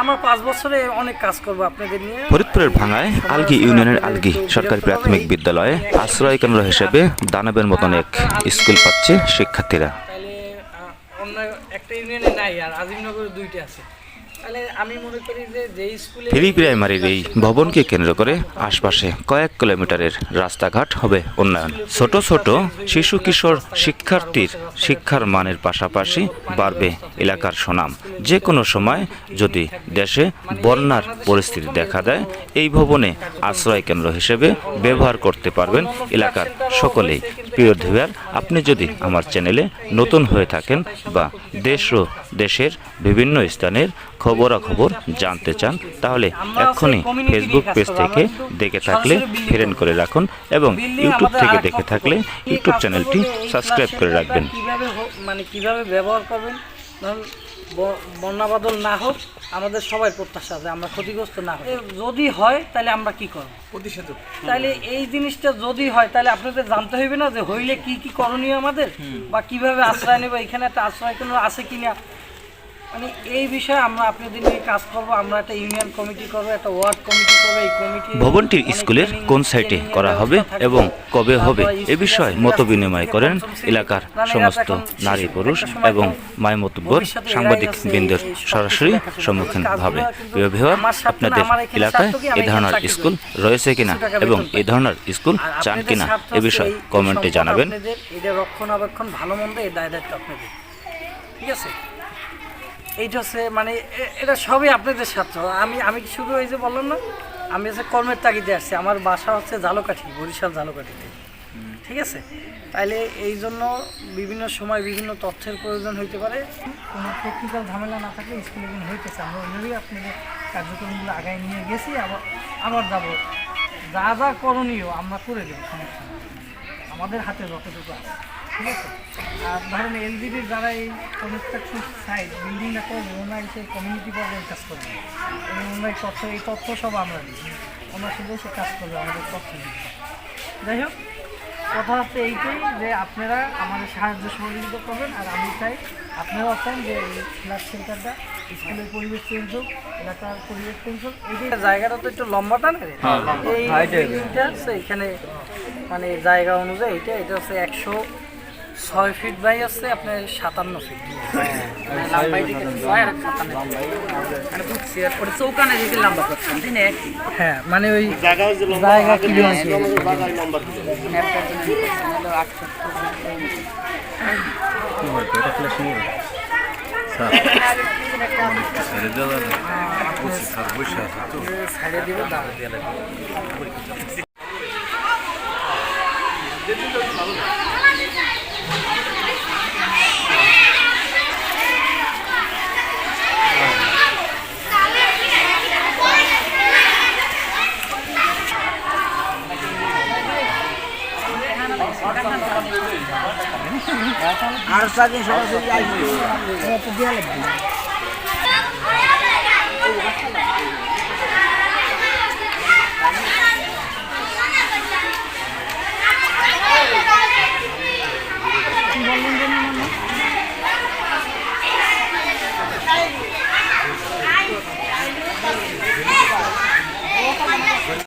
আমরা পাঁচ বছরে অনেক কাজ করব আপনাদের নিয়ে। ফরিদপুরের ভাঙায় আলগি ইউনিয়নের আলগি সরকারি প্রাথমিক বিদ্যালয়ে আশ্রয় কেন্দ্র হিসেবে দানবের মতন এক স্কুল পাচ্ছে শিক্ষার্থীরা। তাহলে অন্য একটা ইউনিয়নে নাই আর আজিমনগরে দুইটা আছে। ফ্রি প্রাইমারির এই ভবনকে কেন্দ্র করে আশপাশে কয়েক কিলোমিটারের রাস্তাঘাট হবে উন্নয়ন। ছোট ছোট শিশু কিশোর শিক্ষার্থীর শিক্ষার মানের পাশাপাশি বাড়বে এলাকার সুনাম। যে কোনো সময় যদি দেশে বন্যার পরিস্থিতি দেখা দেয়, এই ভবনে আশ্রয় কেন্দ্র হিসেবে ব্যবহার করতে পারবেন এলাকার সকলেই। প্রিয় ধিবার আপনি যদি আমার চ্যানেলে নতুন হয়ে থাকেন বা দেশ ও দেশের বিভিন্ন স্থানের খবরাখবর জানতে চান, তাহলে এক্ষুনি ফেসবুক পেজ থেকে দেখে থাকলে, ফ্রেন্ড করে রাখুন এবং ইউটিউব থেকে দেখে থাকলে ইউটিউব চ্যানেলটি সাবস্ক্রাইব করে রাখবেন। মানে কীভাবে ব্যবহার করবেন? ধরুন ব- বন্যা বাদল না হোক আমাদের সবাই প্রত্যাশা যে আমরা ক্ষতিগ্রস্ত না হই। যদি হয় তাহলে আমরা কি করব? প্রতিষেধক। তাহলে এই জিনিসটা যদি হয় তাহলে আপনাদের জানতে হইবে না যে হইলে কি কি করণীয় আমাদের? বা কীভাবে আশ্রয় নেব? এখানে একটা আশ্রয় কোনো আছে কিনা? মানে এই বিষয়ে আমরা আপনাদের নিয়ে কাজ করব আমরা একটা ইউনিয়ন কমিটি করব একটা ওয়ার্ড কমিটি করব এই কমিটি ভবনটির স্কুলের কোন সাইটে করা হবে এবং কবে হবে এ বিষয়ে মত বিনিময় করেন এলাকার সমস্ত নারী পুরুষ এবং মায়মতুব্বর সাংবাদিক বৃন্দের সরাসরি সম্মুখীন হবে। প্রিয় ভিউয়ার আপনাদের এলাকায় এ ধরনের স্কুল রয়েছে কিনা এবং এ ধরনের স্কুল চান কিনা এ বিষয়ে কমেন্টে জানাবেন। এটা রক্ষণাবেক্ষণ ভালো মন্দ এই দায় দায়িত্ব আপনাদের। ঠিক আছে? এইটা হচ্ছে মানে এটা সবই আপনাদের স্বার্থ। আমি আমি শুধু এই যে বললাম না, আমি হচ্ছে কর্মের তাগিদে আসছি আমার বাসা হচ্ছে ঝালকাঠি, বরিশাল ঝালকাঠিতে। ঠিক আছে? তাইলে এই জন্য বিভিন্ন সময় বিভিন্ন তথ্যের প্রয়োজন হইতে পারে। কোনো টেকনিক্যাল ঝামেলা না থাকলে স্কুলে কিন্তু হইতেছে আমরা ওইভাবেই আপনাদের কার্যক্রমগুলো আগায় নিয়ে গেছি। আবার আবার যাব। যা যা করণীয় আমরা করে দেবো, সমস্যা আমাদের হাতে যতটুকু আছে। ঠিক আছে? আর ধরেন এলজিবির যারা এই কনস্ট্রাকশন সাইট বিল্ডিংটা করবে ওনারা এসে কমিউনিটি পর্যায়ে কাজ করবে। এবং ওনার তথ্য এই তথ্য সব আমরা দিই। ওনার শুধু এসে কাজ করবে আমাদের তথ্য দিতে যাই হোক কথা হচ্ছে এইটাই যে আপনারা আমাদের সাহায্য সহযোগিতা করবেন আর আমি চাই আপনারাও চান যে এই ফ্ল্যাট সেন্টারটা স্কুলের পরিবেশ চেঞ্জ হোক এলাকার পরিবেশ চেঞ্জ হোক। এই জায়গাটা তো একটু লম্বাটা না রে। এই বিল্ডিংটা হচ্ছে এখানে মানে জায়গা অনুযায়ী এটা এটা হচ্ছে একশো ছয় ফিট বাই হচ্ছে আপনার সাতান্ন ফিট চৌকানে দিকে লম্বা করছেন দিনে এক হ্যাঁ মানে ওই জায়গা। ছাড়ে দিবে দাঁড়া আর সাথে সরাসরি আসবে